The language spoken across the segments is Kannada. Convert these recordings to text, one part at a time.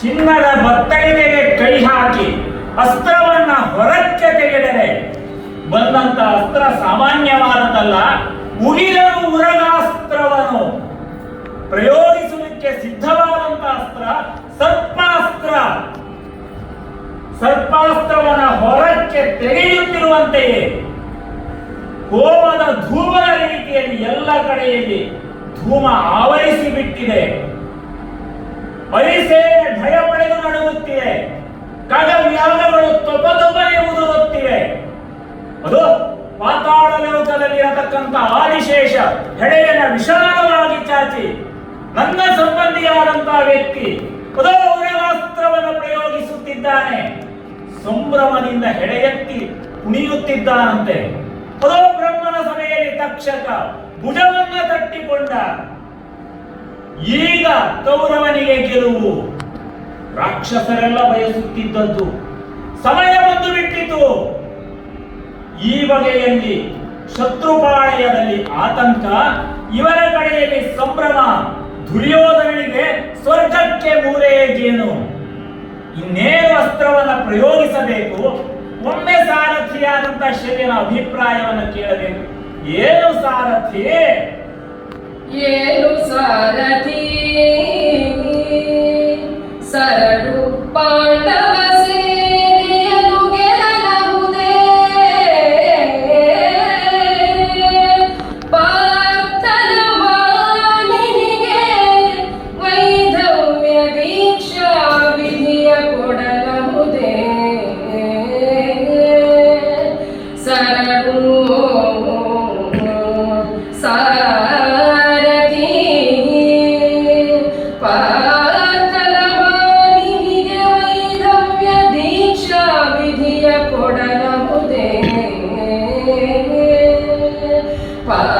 ಚಿನ್ನದ ಬತ್ತಳಿಗೆಗೆ ಕೈ ಹಾಕಿ ಅಸ್ತ್ರವನ್ನ ಹೊರಕ್ಕೆ ತೆಗೆದರೆ ಬಂದಂತ ಅಸ್ತ್ರ ಸಾಮಾನ್ಯವಾದದಲ್ಲ ಉಗಿದರು ಉರಗಾಸ್ತ್ರವನ್ನು ಪ್ರಯೋಗಿಸುವುದಕ್ಕೆ ಸಿದ್ಧವಾದಂತ ಅಸ್ತ್ರ ಸರ್ಪಾಸ್ತ್ರ. ಸರ್ಪಾಸ್ತ್ರವನ್ನ ಹೊರಕ್ಕೆ ತೆಗೆಯುತ್ತಿರುವಂತೆಯೇ. ಕೋಮದ ಧೂಮದ ರೀತಿಯಲ್ಲಿ ಎಲ್ಲ ಕಡೆಯಲ್ಲಿ ಧೂಮ ಆವರಿಸಿ ಬಿಟ್ಟಿದೆ. ಖಗವ್ಯಾಗಗಳು ತೊಪ ಎಂಬುದು ಗೊತ್ತಿವೆ ಅದು ಪಾತಾಳ ಲೋಕದಲ್ಲಿ ಇರತಕ್ಕಂತ ಆದಿಶೇಷ ಹೆಡೆಯನ್ನ ವಿಶಾಲವಾಗಿ ಚಾಚಿ ನನ್ನ ಸಂಬಂಧಿಯಾದಂತಹ ವ್ಯಕ್ತಿ ಅದೋ ಉರಗಾಸ್ತ್ರವನ್ನು ಪ್ರಯೋಗಿಸುತ್ತಿದ್ದಾನೆ. ಸಂಭ್ರಮದಿಂದ ಹೆಡೆಯೆತ್ತಿ ಕುಣಿಯುತ್ತಿದ್ದಾನಂತೆ. ಅದೋ ಬ್ರಹ್ಮನ ಸಭೆಯಲ್ಲಿ ತಕ್ಷಕ ಭುಜವನ್ನ ತಟ್ಟಿಕೊಂಡ. ಈಗ ಕೌರವನಿಗೆ ಗೆಲುವು. ರಾಕ್ಷಸರೆಲ್ಲ ಬಯಸುತ್ತಿದ್ದದ್ದು ಸಮಯ ಬಂದು ಬಿಟ್ಟಿತು. ಈ ಬಗೆಯಲ್ಲಿ ಶತ್ರುಪಾಳಯದಲ್ಲಿ ಆತಂಕ, ಇವರ ಕಡೆಯಲ್ಲಿ ಸಂಭ್ರಮ, ದುರ್ಯೋಧನನಿಗೆ ಸ್ವರ್ಗಕ್ಕೆ ಮೂರೇ ಜೇನು. ಇನ್ನೇನು ಅಸ್ತ್ರವನ್ನು ಪ್ರಯೋಗಿಸಬೇಕು? ಒಮ್ಮೆ ಸಾರಥಿಯಾದಂತ ಶರೀರ ಅಭಿಪ್ರಾಯವನ್ನು ಕೇಳಬೇಕು. ಏನು ಸಾರಥಿ? ಏನು ಸಾರಥಿ? ಪಾಂಡವ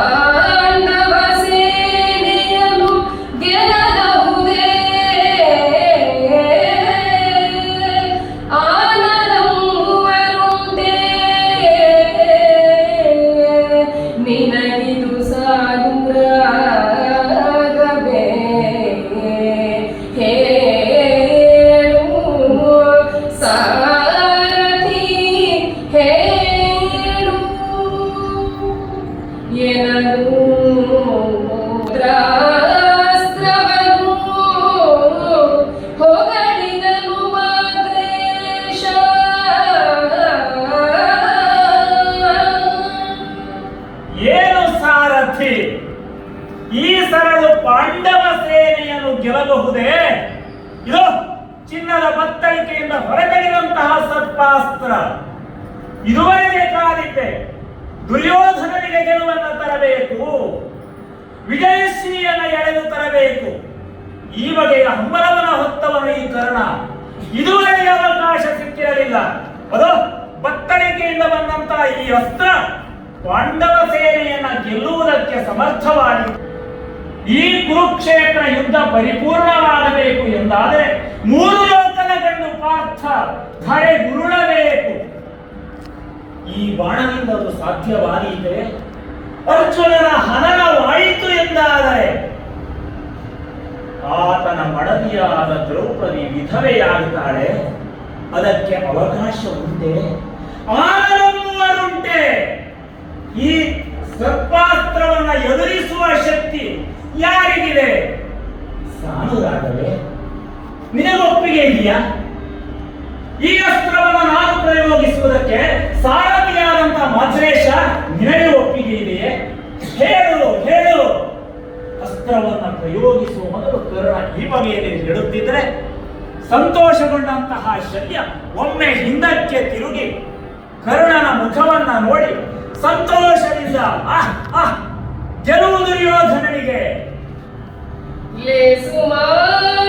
ಈ ಸರಳು ಪಾಂಡವ ಸೇನೆಯನ್ನು ಗೆಲ್ಲಬಹುದೇ? ಇದು ಚಿನ್ನದ ಬತ್ತಳಿಕೆಯಿಂದ ಹೊರತೆಗೆದಂತಹ ಸರ್ಪಾಸ್ತ್ರ ಇದುವರೆಗೆ ಕಾದಿದ್ದೆ. ದುರ್ಯೋಧನನಿಗೆ ಗೆಲುವನ್ನು ತರಬೇಕು. ವಿಜಯಶ್ರೀಯನ್ನು ಎಳೆದು ತರಬೇಕು. ಈ ಬಗೆಯ ಹಂಬಲವನ ಹೊತ್ತವನು ಈ ಕರ್ಣ. ಇದುವರೆಗೆ ಅವಕಾಶ ಸಿಕ್ಕಿರಲಿಲ್ಲ. ಅದು ಬತ್ತಳಿಕೆಯಿಂದ ಬಂದಂತಹ ಈ ಅಸ್ತ್ರ ಪಾಂಡವ ಸೇನೆಯನ್ನ ಈ ಕುರುಕ್ಷೇತ್ರ ಯುದ್ಧ ಪರಿಪೂರ್ಣವಾಗಬೇಕು ಎಂದಾದರೆ ಮೂರು ಗಂಡು ಪಾರ್ಥ ಧರೆ ಗುರುಳಬೇಕು. ಈ ಬಾಣದಿಂದ ಅದು ಸಾಧ್ಯವಾದೀತೆ. ಅರ್ಜುನನ ಹನನವಾಯಿತು ಎಂದಾದರೆ ಆತನ ಮಡದಿಯಾದ ದ್ರೌಪದಿ ವಿಧವೆಯಾಗುತ್ತಾಳೆ. ಅದಕ್ಕೆ ಅವಕಾಶ ಉಂಟೆ. ಆರಂಭರುಂಟೆ ಈ ಸರ್ಪಾಸ್ತ್ರವನ್ನು ಎದುರಿಸುವ ಶಕ್ತಿ ಯಾರಿಗಿದೆ? ಸಾನುರಾಗವೇ ನಿನಗೊಪ್ಪಿಗೆ ಇದೆಯಾ? ಈ ಅಸ್ತ್ರವನ್ನು ನಾನು ಪ್ರಯೋಗಿಸುವುದಕ್ಕೆ ಸಾರಥಿಯಾದಂತಹ ಮಧ್ರೇಶ ನಿನಗೆ ಒಪ್ಪಿಗೆ ಇದೆಯೇ? ಹೇಳು ಹೇಳು. ಅಸ್ತ್ರವನ್ನು ಪ್ರಯೋಗಿಸುವ ಮೊದಲು ಕರ್ಣ ಈ ಬಗೆಯಲ್ಲಿ ಹೇಳುತ್ತಿದ್ದರೆ ಸಂತೋಷಗೊಂಡಂತಹ ಶಲ್ಯ ಒಮ್ಮೆ ಹಿಂದಕ್ಕೆ ತಿರುಗಿ ಕರ್ಣನ ಮುಖವನ್ನ ನೋಡಿ ಸಂತೋಷದಿಂದ ಆಹ್ ಆಹ್ ಗೆಲುವು ದುರ್ಯೋಧನನಿಗೆ Les humanos.